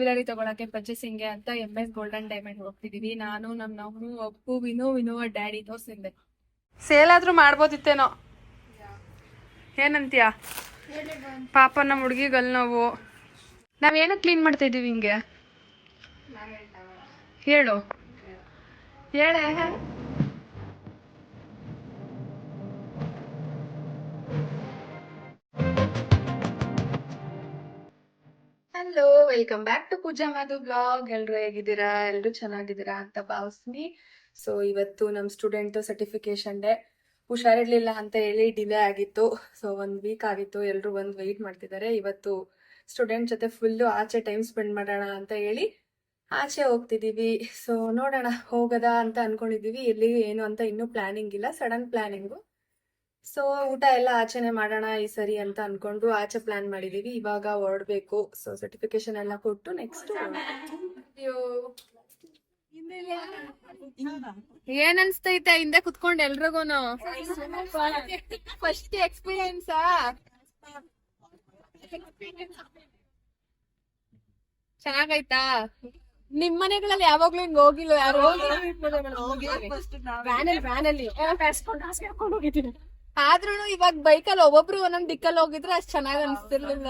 Jewellery ತಗೊಳಕ್ಕೆ ಪರ್ಚೇಸಿಂಗ್ಗೆ ಅಂತ ಎಂ ಎಸ್ ಗೋಲ್ಡನ್ ಡೈಮಂಡ್ ಹೋಗ್ತಿದೀವಿ. ನಾನು ನಮ್ಮ ನಮ್ಮು ಅಪ್ಪು ವಿನು ವಿನು ಡ್ಯಾಡಿ ತೋರ್ಸಿಂದೆ ಸೇಲ್ ಆದ್ರೂ ಮಾಡ್ಬೋದಿತ್ತೇನೋ? ಏನಂತೀಯ? ಪಾಪ ನಮ್ಮ ಹುಡುಗಿಗಲ್ ನಾವು. ನಾವೇನು ಕ್ಲೀನ್ ಮಾಡ್ತಾ ಇದೀವಿ ಹಿಂಗೆ? ಹೇಳು. ಹೇಳೆ. Hello welcome back to Pooja Madhu blog ಎಲ್ರು ಹೇಗಿದ್ದೀರಾ? ಎಲ್ರು ಚೆನ್ನಾಗಿದ್ದೀರಾ ಅಂತ ಭಾವಿಸ್ತೀನಿ. ಸೊ ಇವತ್ತು ನಮ್ಮ ಸ್ಟೂಡೆಂಟ್ ಸರ್ಟಿಫಿಕೇಶನ್ ಡೇ ಹುಷಾರಿರ್ಲಿಲ್ಲ ಅಂತ ಹೇಳಿ ಡಿಲೇ ಆಗಿತ್ತು. ಸೊ ಒಂದ್ ವೀಕ್ ಆಗಿತ್ತು. ಎಲ್ರು ಬಂದು ವೆಯ್ಟ್ ಮಾಡ್ತಿದ್ದಾರೆ ಇವತ್ತು ಸ್ಟೂಡೆಂಟ್ ಜೊತೆ ಫುಲ್ಲು ಆಚೆ ಟೈಮ್ ಸ್ಪೆಂಡ್ ಮಾಡೋಣ ಅಂತ ಹೇಳಿ ಆಚೆ ಹೋಗ್ತಿದೀವಿ. ಸೊ ನೋಡೋಣ, ಹೋಗದ ಅಂತ ಅನ್ಕೊಂಡಿದೀವಿ. ಎಲ್ಲಿ, ಏನು ಅಂತ ಇನ್ನೂ ಪ್ಲಾನಿಂಗ್ ಇಲ್ಲ. ಸಡನ್ ಪ್ಲಾನಿಂಗು ಸೊ ಊಟ ಎಲ್ಲ ಆಚೆನೆ ಮಾಡೋಣ ಈ ಸರಿ ಅಂತ ಅನ್ಕೊಂಡು ಆಚೆ ಪ್ಲಾನ್ ಮಾಡಿದೀವಿ. ಇವಾಗ ಹೊರಡ್ಬೇಕು. ಸೊ ಸರ್ಟಿಫಿಕೇಶನ್ ಎಲ್ಲ ಕೊಟ್ಟು ನೆಕ್ಸ್ಟ್ ಏನ್ ಅನ್ಸ್ತೈತೆ? ಹಿಂದೆ ಕುತ್ಕೊಂಡ್ ಎಲ್ರಿಗೂನು? First experience ಚೆನ್ನಾಗೈತಾ? ನಿಮ್ ಮನೆಗಳಲ್ಲಿ ಯಾವಾಗ್ಲೂ ಹಿಂಗ್ ಹೋಗಿಲ್ಲ. ಯಾರು ಆದ್ರೂ ಇವಾಗ ಬೈಕಲ್ಲಿ ಒಬ್ಬೊಬ್ರು ಒಂದೊಂದ್ ದಿಕ್ಕಲ್ಲಿ ಹೋಗಿದ್ರೆ ಅಷ್ಟ್ ಚೆನ್ನಾಗ್ ಅನ್ಸ್ತಿರ್ಲಿಲ್ಲ.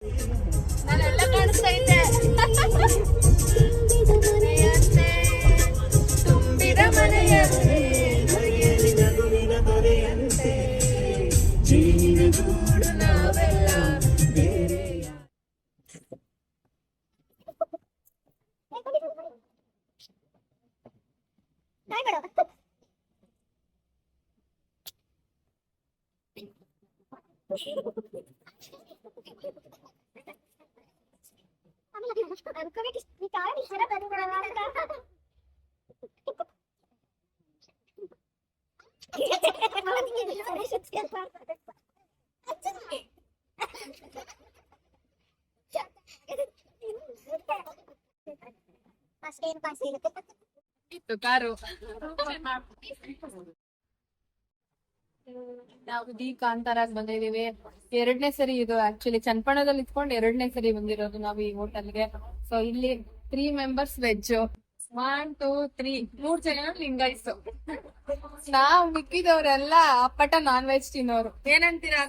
ತುಂಬಿದ ಮನೆಯಂತೆ, ಇತ್ತು ಕಾರು ನಾವು ದಿ ಕಾಂತಾರಾಗ್ ಬಂದಿದೀವಿ. ಎರಡನೇ ಸರಿ ಇದು ಆಕ್ಚುಲಿ ಚನ್ಪಣದಲ್ಲಿ ಇಟ್ಕೊಂಡು ಎರಡನೇ ಸರಿ ಬಂದಿರೋದು ನಾವು ಈ ಹೋಟೆಲ್ಗೆ. ಸೊ ಇಲ್ಲಿ three members veg one two three ಮೂರ್ ಜನ ಲಿಂಗಾಯ್ಸ್ ನಾವ್ ಮಿಕ್ಕಿದವ್ರೆಲ್ಲ ಅಪ್ಪಟ ನಾನ್ ವೆಜ್ ತಿನ್ನೋರು. ಏನಂತೀರಾ?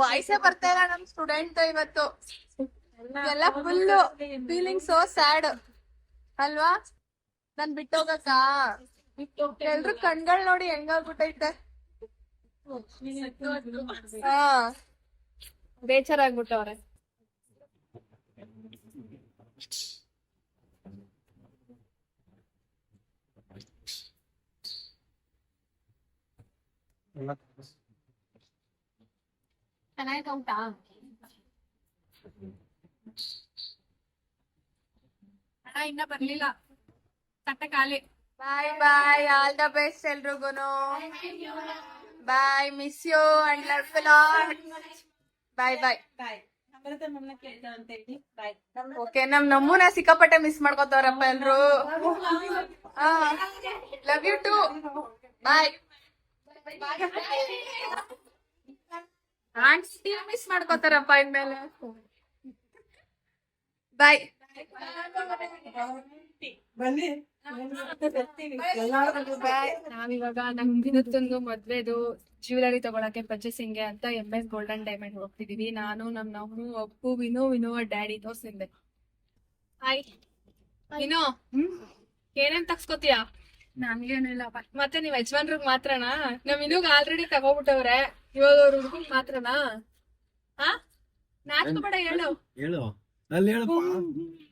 ವಾಯ್ಸೇ ಬರ್ತಾ ಇಲ್ಲ ನಮ್ ಸ್ಟೂಡೆಂಟ್ ಇವತ್ತು. ಎಲ್ಲ ಫುಲ್ ಫೀಲಿಂಗ್ ಸೋ ಸ್ಯಾಡ್ ಅಲ್ವಾ? ನಾನ್ ಬಿಟ್ಟೋಗಕ್ಕ? ಎಲ್ರು ಕಣ್ಗಳ್ ನೋಡಿ ಹೆಂಗಾಗ್ಬಿಟ್ಟೈತೆ ಹಾ. ಬೇಜಾರಾಗ್ಬಿಟ್ಟವ್ರೆ. ಚೆನ್ನಾಯ್ತು ಉಂಟಾ ಅಣ್ಣ ಇನ್ನ ಬರ್ಲಿಲ್ಲ. ತಟ್ಟೆ ಖಾಲಿ bye bye all the best ಎಲ್ರಿಗೂ bye miss you and love bye bye bye okay ನಮ್ ನಮ್ಮೂನ ಸಿಕ್ಕಾಪಟ್ಟೆ ಮಿಸ್ ಮಾಡ್ಕೋತಾರಪ್ಪ ಎಲ್ರು. Love you too bye aunty miss ಮಾಡ್ಕೋತಾರಪ್ಪ ಇನ್ಮೇಲೆ. ಬಾಯ್ ನಾವಿವಾಗ ನಮ್ ದಿನತ್ತೊಂದು ಮದ್ವೆದು ಜ್ಯುವೆಲರಿ ತಗೊಳಕ್ಕೆ ಪರ್ಚೇಸಿಂಗ್ ಅಂತ ಎಂ ಎಸ್ ಗೋಲ್ಡನ್ ಡೈಮಂಡ್ ಹೋಗ್ತಿದೀವಿ. ನಾನು ನಮ್ಮ ನಮ್ಮ ಅಪ್ಪು ವಿನೋ ವಿನೋ ಡ್ಯಾಡಿ ತೋರ್ಸಿಂದೆ ಹಾಯ್ ವಿನೋ ಏನೇನ್ ತಗ್ಸ್ಕೊತೀಯ? ನನ್ಗೇನಿಲ್ಲ ಮತ್ತೆ ನೀವ್ ಯಜಮಾನ್ರಿಗ್ ಮಾತ್ರನಾ? ನಮ್ ಇನ್ನೂಗ್ ಆಲ್ರೆಡಿ ತಗೋಬಿಟ್ಟವ್ರೆ. ಇವಾಗ ಅವ್ರ ಹುಡುಗನ್ ಮಾತ್ರನಾ? ಹಾ ನಾಚ್ಕೋಬೇಡ ಹೇಳು. ಹೇಳು. ಅಲ್ಲಿ ಹೇಳಪ್ಪ.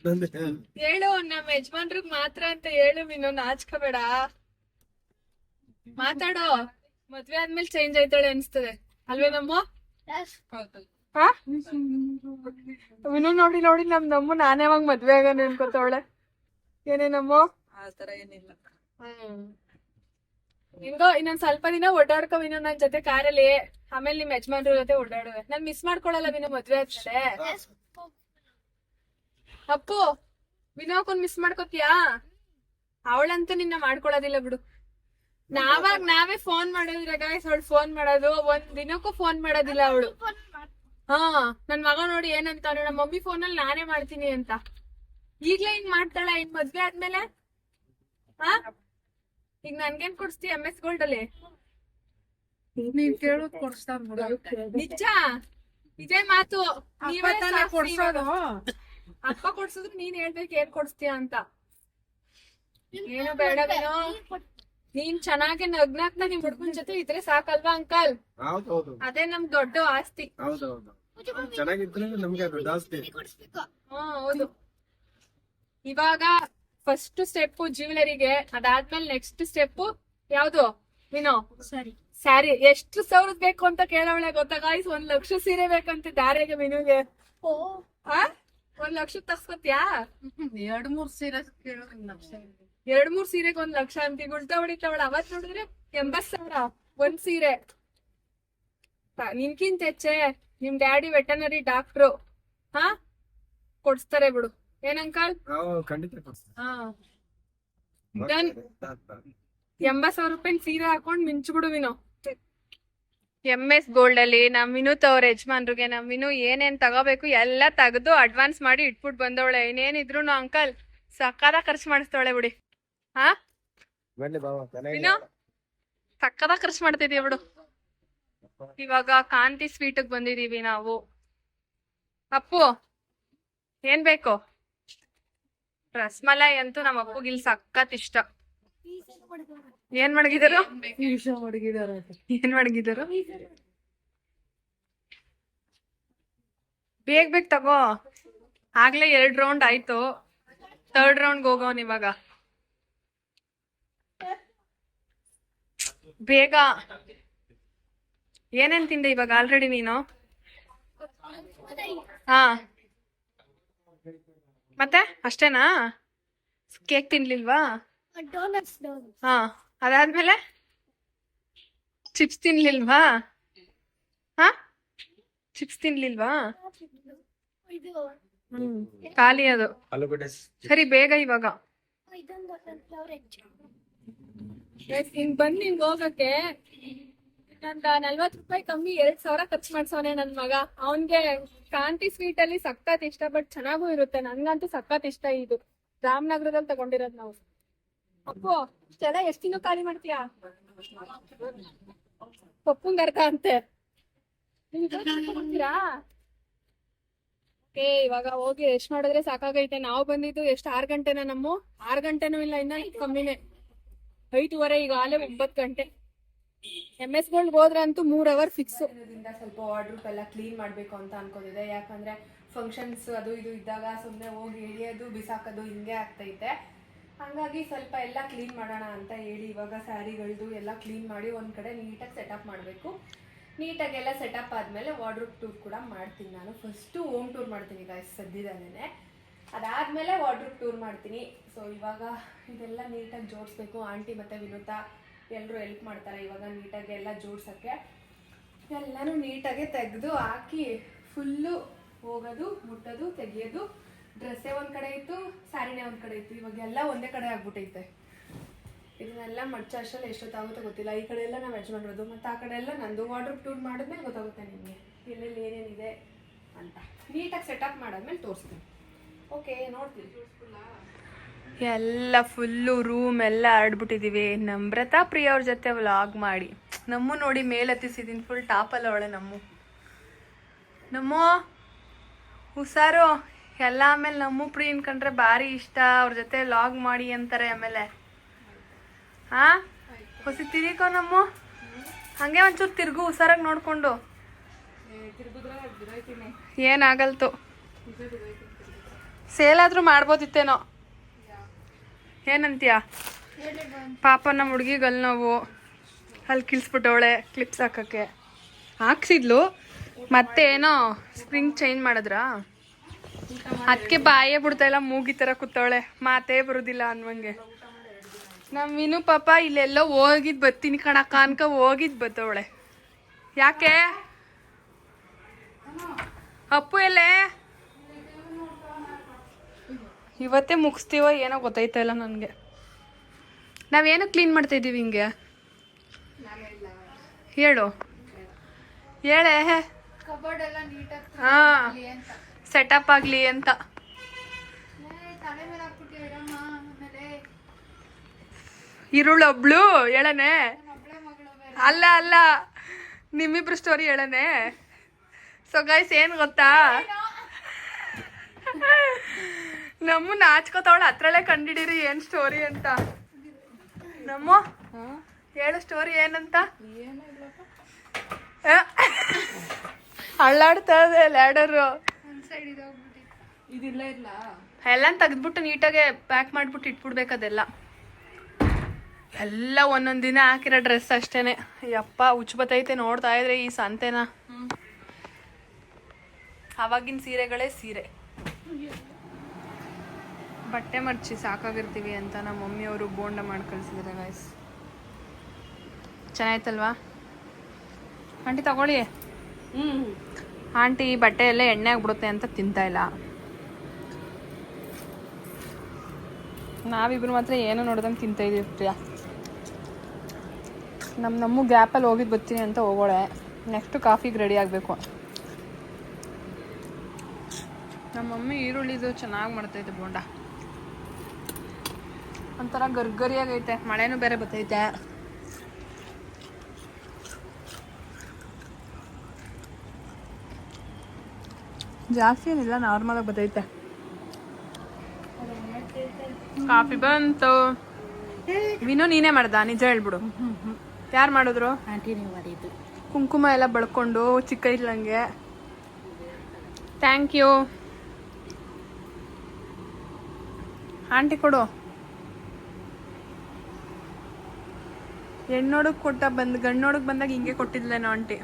ನಂದೆ. ಹೇಳು. ನಮ್ಮ ಯಜಮಾನ್ರಿಗೆ ಮಾತ್ರ ಅಂತ ಹೇಳು ನೀನು ನಾಚ್ಕೋಬೇಡ. ಮಾತಾಡೋ. ಮದ್ವೆ ಆದ್ಮೇಲೆ ಚೇಂಜ್ ಆಯ್ತಾಳೆ ಅನ್ಸ್ತದೆ. ಅಲ್ವೇನಮ್ಮ ಹಾ? ವಿನು ನೋಡಿ ನೋಡಿ ನಮ್ ನಮ್ಮ ನಾನೇ ಅವಾಗ ಮದ್ವೆ ಆಗೋಣ ಅನ್ಕೋತಾವಳೆ ಏನೇನಮ್ಮ ಆತರ ಏನಿಲ್ಲ. ಹ್ಮ್. ಹಿಂಗೋ ಇನ್ನೊಂದ್ ಸ್ವಲ್ಪ ದಿನ ಓಡಾಡ್ಕೊ ವಿನು ನನ್ ಜೊತೆ ಕಾರಲ್ಲಿ. ಆಮೇಲೆ ನಿಮ್ ಯಜಮಾನ್ರ ಜೊತೆ ಓಡಾಡುವೆ. ನಾನ್ ಮಿಸ್ ಮಾಡ್ಕೊಳಲ್ಲ ವಿನು ಮದ್ವೆ ಆದ್ಮೇಲೆ. ಅಪ್ಪು ವಿನೋಕನ್ ಮಿಸ್ ಮಾಡ್ಕೋತಿಯಾ? ಅವಳಂತೂ ನಿನ್ನ ಮಾಡ್ಕೊಳೋದಿಲ್ಲ ಬಿಡು. ನಾವಾಗ ನಾವೇ ಫೋನ್ ಮಾಡೋದಿಲ್ಲ ಗಾಯ್ಸ್ ಅವಳು ಫೋನ್ ಮಾಡೋದು ಒಂದ್ ದಿನಕ್ಕೂ ಫೋನ್ ಮಾಡೋದಿಲ್ಲ ಅವಳು. ಹಾ ನನ್ ಮಗ ನೋಡಿ ಏನಂತ ನಮ್ಮ ಮಮ್ಮಿ ಫೋನ್ ಅಲ್ಲಿ ನಾನೇ ಮಾಡ್ತೀನಿ ಅಂತ. ಈಗ್ಲೇ ಹಿಂಗ್ ಮಾಡ್ತಾಳ ಇನ್ ಮದ್ವೆ ಆದ್ಮೇಲೆ? ಹಾ? ಈಗ ನನ್ಗೇನ್ ಕೊಡ್ಸ್ತಿ ಎಂ ಎಸ್ ಗೋಲ್ಡ್ ಅಲ್ಲಿ? ನೀನ್ ಕೇಳೋದ್ ಕೊಡ್ಸ್ತಾರ ನಿಜ? ಇದೇ ಮಾತು. ನೀವೇ ಕೊಡ್ಸೋದು. ಅಪ್ಪ ಕೊಡ್ಸಿದ್ರು ನೀನ್ ಹೇಳ್ಬೇಕು ಏನ್ ಕೊಡ್ಸ್ತೀಯ ಅಂತ. ಏನು ಬೇಡ ವಿನೋ ನೀನ್ ಚೆನ್ನಾಗಿ ನಗ್ನಾಗ್ನ ನಿಮ್ ಹುಡ್ಗನ್ ಜೊತೆ ಇದ್ರೆ ಸಾಕಲ್ವಾ ಅಂಕಲ್? ಹೌದು ಹೌದು ಅದೇ ನಮ್ ದೊಡ್ಡ ಆಸ್ತಿ. ಹೌದು ಹೌದು ಚೆನ್ನಾಗಿದ್ರೆ ನಮ್ಗೆ ಅದು ಜಾಸ್ತಿ. ಹಾ ಹೌದು. ಇವಾಗ ಫಸ್ಟ್ ಸ್ಟೆಪ್ ಜ್ಯುವೆಲರಿಗೆ ಅದಾದ್ಮೇಲೆ ನೆಕ್ಸ್ಟ್ ಸ್ಟೆಪ್ ಯಾವ್ದು? ವಿನೋ ಸರಿ. ಸ್ಯಾರಿ. ಎಷ್ಟು ಸಾವಿರದ ಬೇಕು ಅಂತ ಕೇಳೋಳೆ ಗೊತ್ತಾಗ ಗಾಯ್ಸ್ ಒಂದ್ ಲಕ್ಷ ಸೀರೆ ಬೇಕಂತೆ ದಾರಿಗೆ ವಿನುಗೆ ಆ? ಒಂದ್ ಲಕ್ಷ ತಗ್ಸ್ಕೊತ್ಯಾ ಎರಡ್ ಮೂರ್ ಸೀರೆ ಎರಡ್ ಮೂರ್ ಸೀರೆಗ್ ಒಂದ್ ಲಕ್ಷ ಅಂತಿ. ಉಲ್ಟಾ ಹೊಡಿತಾವಳ ಅವತ್ ನೋಡಿದ್ರೆ ಎಂಬತ್ ಸಾವಿರ. ಒಂದ್ ಸೀರೆ. ತ- ನಿನ್ಕಿಂತ ಹೆಚ್ಚೆ ನಿಮ್ ಡ್ಯಾಡಿ ವೆಟನರಿ ಡಾಕ್ಟ್ರು. ಹಾ? ಕೊಡ್ಸ್ತಾರೆ ಬಿಡು. ಏನಂಕಲ್ ಅಂಕಲ್? ಹಾ. ಎಂಬತ್ ಸಾವಿರ ರೂಪಾಯಿ ಸೀರೆ ಹಾಕೊಂಡ್ ಮಿಂಚ್ಬಿಡು ವಿನು. ಎಂ ಎಸ್ ಗೋಲ್ಡ್ ಅಲ್ಲಿ ನಮ್ ವಿನುತ್ ಅವ್ರ ಯಜಮಾನ್ರಿಗೆ ನಮ್ ವಿನು ಏನೇನ್ ತಗೋಬೇಕು ಎಲ್ಲ ತೆಗೆದು ಅಡ್ವಾನ್ಸ್ ಮಾಡಿ ಇಟ್ಬಿಟ್ಟು ಬಂದವಳೆ. ಇನ್ನೇನಿದ್ರು ಅಂಕಲ್ ಸಕ್ಕದ ಖರ್ಚು ಮಾಡಿಸ್ತವಳೆ ಬಿಡಿ. ಹಾ? ವಿನು ಸಕ್ಕದ ಖರ್ಚು ಮಾಡ್ತಿದೀವಿ ಬಿಡು. ಇವಾಗ ಕಾಂತಿ ಸ್ವೀಟ್ ಬಂದಿದೀವಿ ನಾವು. ಅಪ್ಪು ಏನ್ ಬೇಕು? ರಸ್ಮಲೈ ಅಂತೂ ನಮ್ಮ ಅಪ್ಪುಗಿಲ್ ಸಖತ್ ಇಷ್ಟ. ಏನ್ ಮಡಗಿದರು? ಮಡಗಿದಾರ ಏನ್ ಮಡಗಿದರು? ಬೇಗ ಬೇಗ ತಗೋ. ಆಗ್ಲೇ ಎರಡ್ ರೌಂಡ್ ಆಯ್ತು. ಥರ್ಡ್ ರೌಂಡ್ ಹೋಗೋನ್ ಇವಾಗ. ಬೇಗ. ಏನೇನ್ ತಿಂದೆ ಇವಾಗ ಆಲ್ರೆಡಿ ನೀನು? ಹಾ. ಮತ್ತೆ? ಅಷ್ಟೇನಾ? ಕೇಕ್ ತಿನ್ಲಿಲ್ವಾ? ಹಾ. ಅದಾದ್ಮೇಲೆ? ಚಿಪ್ಸ್ ತಿನ್ಲಿಲ್ವಾ? ಹಾ? ಚಿಪ್ಸ್ ತಿನ್ಲಿಲ್ವಾ? ಹ್ಮ್ ಖಾಲಿ ಅದು. ಸರಿ ಬೇಗ ಇವಾಗ. ಬನ್ನಿ ಬಂದ್ ನಿಂಗ್ ಹೋಗಕ್ಕೆ. ನಂದ ನಲ್ವತ್ ರೂಪಾಯಿ ಕಮ್ಮಿ ಎರಡ್ ಸಾವಿರ ಖರ್ಚು ಮಾಡ್ಸವನೆ ನನ್ ಮಗ. ಅವನ್ಗೆ ಕಾಂತಿ ಸ್ವೀಟ್ ಅಲ್ಲಿ ಸಖತ್ ಇಷ್ಟ ಬಟ್ ಚೆನ್ನಾಗೂ ಇರುತ್ತೆ. ನನ್ಗಂತೂ ಸಖತ್ ಇಷ್ಟ ಇದು. ರಾಮನಗರದಲ್ಲಿ ತಗೊಂಡಿರೋದ್ ನಾವು. ಅಪ್ಪು ಇಷ್ಟೆಲ್ಲ ಎಷ್ಟ್ ದಿನ ಖಾಲಿ ಮಾಡ್ತೀಯಾ? ಪಪ್ಪುಂಗ್ ಅರ್ಥ ಅಂತೆ. ಏ, ಇವಾಗ ಹೋಗಿ ರೆಸ್ಟ್ ಮಾಡಿದ್ರೆ ಸಾಕಾಗೈತೆ. ನಾವು ಬಂದಿದ್ದು ಎಷ್ಟು ಆರ್ ಗಂಟೆನ ನಮ್ಮ? ಆರ್ ಗಂಟೆನೂ ಇಲ್ಲ, ಇನ್ನ ಕಮ್ಮಿನೇ. ಐದುವರೆ, ಈಗ ಆಲೆ ಒಂಬತ್ತು ಗಂಟೆ. ಎಂ ಎಸ್ ಗೋಲ್ಡ್ ಹೋದ್ರೆ ಅಂತೂ ಮೂರ್ ಅವರ್ ಫಿಕ್ಸ್ ಸ್ವಲ್ಪ ವಾರ್ಡ್ರೂಪ್ ಎಲ್ಲ ಕ್ಲೀನ್ ಮಾಡ್ಬೇಕು ಅಂತ ಅನ್ಕೊಂಡಿದೆ. ಯಾಕಂದ್ರೆ ಫಂಕ್ಷನ್ಸ್ ಅದು ಇದು ಇದ್ದಾಗ ಸುಮ್ನೆ ಹೋಗಿ ಎಳಿಯೋದು, ಬಿಸಾಕೋದು ಹಿಂಗೆ ಆಗ್ತೈತೆ. ಹಂಗಾಗಿ ಸ್ವಲ್ಪ ಎಲ್ಲ ಕ್ಲೀನ್ ಮಾಡೋಣ ಅಂತ ಹೇಳಿ ಇವಾಗ ಸ್ಯಾರಿಗಳದ್ದು ಎಲ್ಲ ಕ್ಲೀನ್ ಮಾಡಿ ಒಂದು ಕಡೆ ನೀಟಾಗಿ ಸೆಟಪ್ ಮಾಡಬೇಕು. ನೀಟಾಗಿ ಎಲ್ಲ ಸೆಟಪ್ ಆದಮೇಲೆ ವಾರ್ಡ್ರೂಪ್ ಟೂರ್ ಕೂಡ ಮಾಡ್ತೀನಿ ನಾನು. ಫಸ್ಟು ಹೋಮ್ ಟೂರ್ ಮಾಡ್ತೀನಿ ಗಾಯ್ಸ್ ಸದ್ಯದಲ್ಲೇ ಅದಾದಮೇಲೆ ವಾರ್ಡ್ರೂಪ್ ಟೂರ್ ಮಾಡ್ತೀನಿ. ಸೊ ಇವಾಗ ಇದೆಲ್ಲ ನೀಟಾಗಿ ಜೋಡಿಸ್ಬೇಕು. ಆಂಟಿ ಮತ್ತು ವಿನೂತ ಎಲ್ಲರೂ ಹೆಲ್ಪ್ ಮಾಡ್ತಾರೆ ಇವಾಗ ನೀಟಾಗಿ ಎಲ್ಲ ಜೋಡ್ಸೋಕ್ಕೆ. ಎಲ್ಲನೂ ನೀಟಾಗೆ ತೆಗೆದು ಹಾಕಿ ಫುಲ್ಲು ಹೋಗೋದು, ಮುಟ್ಟೋದು, ತೆಗಿಯೋದು. ಡ್ರೆಸ್ಸೇ ಒಂದು ಕಡೆ ಇತ್ತು ಸ್ಯಾರಿನೇ ಒಂದು ಕಡೆ ಇತ್ತು. ಇವಾಗ ಎಲ್ಲ ಒಂದೇ ಕಡೆ ಆಗ್ಬಿಟ್ಟೈತೆ ಇದನ್ನೆಲ್ಲ ಮಡ್ಚೋ ಅಷ್ಟರಲ್ಲಿ ಎಷ್ಟೊತ್ತಾಗುತ್ತೋ ಗೊತ್ತಿಲ್ಲ. ಈ ಕಡೆ ಎಲ್ಲ ನಾವು ಮಾಡೋದು ಮತ್ತು ಆ ಕಡೆ ಎಲ್ಲ ನಂದು ವಾರ್ಡ್ರೂಪ್ ಟೂರ್ ಮಾಡಿದ್ಮೇಲೆ ಗೊತ್ತಾಗುತ್ತೆ ನಿಮಗೆ. ಎಲ್ಲೆಲ್ಲಿ ಏನೇನಿದೆ ಅಂತ. ನೀಟಾಗಿ ಸೆಟಪ್ ಮಾಡಾದ್ಮೇಲೆ ತೋರಿಸ್ತೀನಿ. ಓಕೆ ನೋಡ್ತೀನಿ. ಎಲ್ಲ ಫುಲ್ಲು ರೂಮ್ ಎಲ್ಲ ಆಡ್ಬಿಟ್ಟಿದೀವಿ. ನಮ್ರತಾ ಪ್ರಿಯ ಅವ್ರ ಜೊತೆ ವ್ಲಾಗ್ ಮಾಡಿ. ನಮ್ಮ ನೋಡಿ ಮೇಲೆ ಹತ್ತಿಸಿದೀನಿ ಫುಲ್ ಟಾಪಲ್ಲ ಅವಳೆ ನಮ್ಮ. ನಮ್ಮ ಹುಷಾರು. ಎಲ್ಲ ಆಮೇಲೆ ನಮ್ಮ ಪ್ರೀನ್ ಕಂಡ್ರೆ ಭಾರಿ ಇಷ್ಟ ಅವ್ರ ಜೊತೆ ಲಾಗ್ ಮಾಡಿ ಅಂತಾರೆ ಆಮೇಲೆ. ಹಾ ಹೊಸಿ ತಿರಿಕೋ ನಮ್ಮ. ಹಂಗೆ ಒಂಚೂರು ತಿರುಗು ಹುಷಾರಾಗಿ ನೋಡ್ಕೊಂಡು. ಏನಾಗಲ್ತು? ಸೇಲ್ ಆದ್ರೂ ಮಾಡ್ಬೋದಿತ್ತೇನೋ? ಏನಂತೀಯ? ಪಾಪ ನಮ್ಮ ಹುಡುಗಿಗಲ್ ನಾವು ಅಲ್ಲಿ ಕಿಳಿಸ್ಬಿಟ್ಟವಳೆ ಕ್ಲಿಪ್ಸ್ ಹಾಕಕ್ಕೆ. ಹಾಕ್ಸಿದ್ಲು. ಮತ್ತೆ ಏನೋ ಸ್ಪ್ರಿಂಗ್ ಚೇಂಜ್ ಮಾಡಿದ್ರಾ? ಅದಕ್ಕೆ ಬಾಯೇ ಬಿಡ್ತಾ ಇಲ್ಲ ಮೂಗಿ ಥರ ಕೂತವಳೆ. ಮಾತೇ ಬರುದಿಲ್ಲ ಅನ್ವಂಗೆ. ನಮ್ ವಿನು ಪಾಪ ಇಲ್ಲೆಲ್ಲೋ ಹೋಗಿದ್ ಬತ್ತೀನಿ ಕಣಕ್ಕ ಅನ್ಕ ಹೋಗಿದ್ ಬತ್ತವಳೆ. ಯಾಕೆ? ಅಪ್ಪು ಎಲ್ಲೇ? ಇವತ್ತೇ ಮುಗಿಸ್ತೀವೋ ಏನೋ ಗೊತ್ತಾಯ್ತಾ ಇಲ್ಲ ನನಗೆ. ನಾವೇನು ಕ್ಲೀನ್ ಮಾಡ್ತಾ ಇದ್ದೀವಿ ಹಿಂಗೆ? ಹೇಳು. ಹೇಳೆ. ಹಾ. ಸೆಟಪ್ ಆಗ್ಲಿ ಅಂತ. ಇರುಳು ಇರುಳೊಬ್ಳು ಹೇಳನೆ? ಒಬ್ಳೆ ಮಗಳು ಅಲ್ಲ ಅಲ್ಲ. ನಿಮ್ಮಿಬ್ರು ಸ್ಟೋರಿ ಹೇಳನೆ? ಸೊ ಗೈಸ್ ಏನ್ ಗೊತ್ತಾ? ನಮ್ಮ ನಾಚ್ಕೋತಾವಳ ಹತ್ರಲ್ಲೇ ಕಂಡಿಡೀರಿ ಏನ್ ಸ್ಟೋರಿ ಅಂತ. ನಮ್ಮ? ಹೇಳು ಸ್ಟೋರಿ ಏನಂತ? ಅಳ್ಳಾಡ್ತಾ ಇದೆ ಲ್ಯಾಡರು ಸೈಡ್ ಇದಾಗ್ಬಿಟ್ಟಿತ್ತು ಇದಿಲ್ಲ ಇಲ್ಲ. ಎಲ್ಲ ತೆಗೆದ್ಬಿಟ್ಟು ನೀಟಾಗೆ ಪ್ಯಾಕ್ ಮಾಡ್ಬಿಟ್ಟು ಇಟ್ಬಿಡ್ಬೇಕು ಅದೆಲ್ಲ. ಎಲ್ಲ ಒಂದೊಂದು ದಿನ ಹಾಕಿರೋ ಡ್ರೆಸ್ ಅಷ್ಟೇನೆ. ಯಪ್ಪ ಹುಚ್ಚು ಬತ್ತೈತೆ ನೋಡ್ತಾ ಇದ್ರೆ ಈ ಸಂತೆನ. ಅವಾಗಿನ ಸೀರೆಗಳೇ ಸೀರೆ. ಬಟ್ಟೆ ಮರ್ಚಿ ಸಾಕಾಗಿರ್ತೀವಿ ಅಂತ ನಮ್ಮ ಮಮ್ಮಿಯವರು ಬೋಂಡ ಮಾಡಿ ಕಳಿಸಿದ್ದಾರೆ ಗಾಯ್ಸ್ ಚೆನ್ನಾಯ್ತಲ್ವಾ? ಆಂಟಿ ತಗೊಳ್ಳಿ. ಆಂಟಿ ಬಟ್ಟೆ ಎಲ್ಲ ಎಣ್ಣೆ ಆಗ್ಬಿಡುತ್ತೆ ಅಂತ ತಿಂತಾ ಇಲ್ಲ. ನಾವಿಬ್ರು ಮಾತ್ರ ಏನು ನೋಡ್ದಂಗೆ ತಿಂತಾ ಇದೀವಿ ನಮ್ಮ ನಮ್ಮ ಗ್ಯಾಪಲ್ಲಿ ಹೋಗಿದ್ದು ಬರ್ತೀನಿ ಅಂತ ಹೋಗೋಳೆ. ನೆಕ್ಸ್ಟ್ ಕಾಫಿಗೆ ರೆಡಿ ಆಗಬೇಕು. ನಮ್ಮ ಮಮ್ಮಿ ಈರುಳ್ಳಿದು ಚೆನ್ನಾಗಿ ಮಾಡ್ತೈತೆ ಬೋಂಡ. ಒಂಥರ ಗರ್ಗರಿಯಾಗೈತೆ. ಮಳೆನೂ ಬೇರೆ ಬರ್ತೈತೆ. ಜಾಸ್ತಿ ಏನಿಲ್ಲ ನಾರ್ಮಲಾಗಿ ಬರ್ತೈತೆ ಕಾಫಿ ಬಂತು. ವಿನು ನೀನೇ ಮಾಡ್ದ ನಿಜ ಹೇಳ್ಬಿಡು. ಯಾರು ಮಾಡಿದ್ರು? ಕುಂಕುಮ ಎಲ್ಲ ಬಳ್ಕೊಂಡು ಚಿಕ್ಕ ಇಲ್ಲಂಗೆ ಥ್ಯಾಂಕ್ ಯು ಆಂಟಿ ಕೊಡು. ಹೆಣ್ಣೋಡಕ್ ಕೊಟ್ಟ ಬಂದ್ ಗಂಡೋಡಕ್ ಬಂದಾಗ ಹಿಂಗೆ ಕೊಟ್ಟಿದ್ಲೇನೋ ಆಂಟಿ.